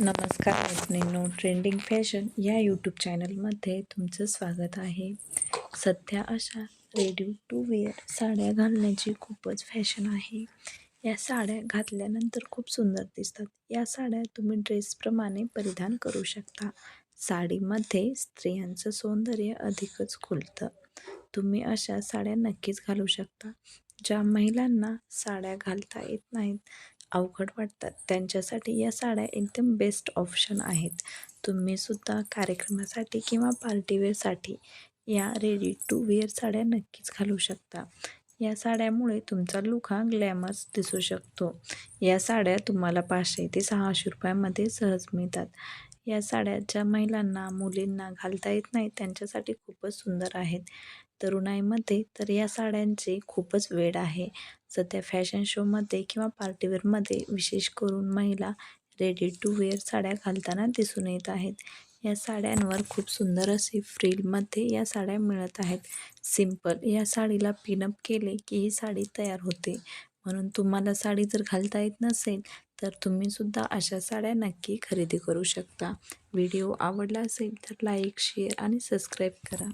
नमस्कार मैत्रिणींनो trending fashion या यूट्यूब चॅनलमध्ये तुमचं स्वागत आहे. सध्या अशा रेडी टू वेअर साड्या घालण्याची खूपच फॅशन आहे. या साड्या घातल्यानंतर खूप सुंदर दिसतात. या साड्या तुम्ही ड्रेसप्रमाणे परिधान करू शकता. साडीमध्ये स्त्रियांचं सौंदर्य अधिकच खुलतं. तुम्ही अशा साड्या नक्कीच घालू शकता. ज्या महिलांना साड्या घालता येत नाहीत अवघड वाटतात. त्यांच्यासाठी या साड्या एकदम बेस्ट ऑप्शन आहेत. तुम्हीसुद्धा कार्यक्रमासाठी किंवा पार्टीवेअरसाठी या रेडी टू वेअर साड्या नक्कीच घालू शकता. या साड्यामुळे तुमचा लुक हा ग्लॅमर्स दिसू शकतो. या साड्या तुम्हाला पाचशे ते सहाशे रुपयामध्ये सहज मिळतात. या साड्या ज्या महिलांना मुलींना घालता येत नाही त्यांच्यासाठी खूपच सुंदर आहेत. तरुणाईमध्ये तर या साड्यांचे खूपच वेळ आहे. सध्या फॅशन शोमध्ये किंवा पार्टीवेअरमध्ये विशेष करून महिला रेडी टू वेअर साड्या घालताना दिसून येत आहेत. या साड्यांवर खूप सुंदर असे फ्रिलमध्ये या साड्या मिळत आहेत. सिंपल या साडीला पिनअप केले की ही साडी तयार होते. म्हणून तुम्हाला साडी जर घालता येत नसेल तर तुम्हीसुद्धा अशा साड्या नक्की खरेदी करू शकता. व्हिडिओ आवडला असेल तर लाईक शेअर आणि सबस्क्राईब करा.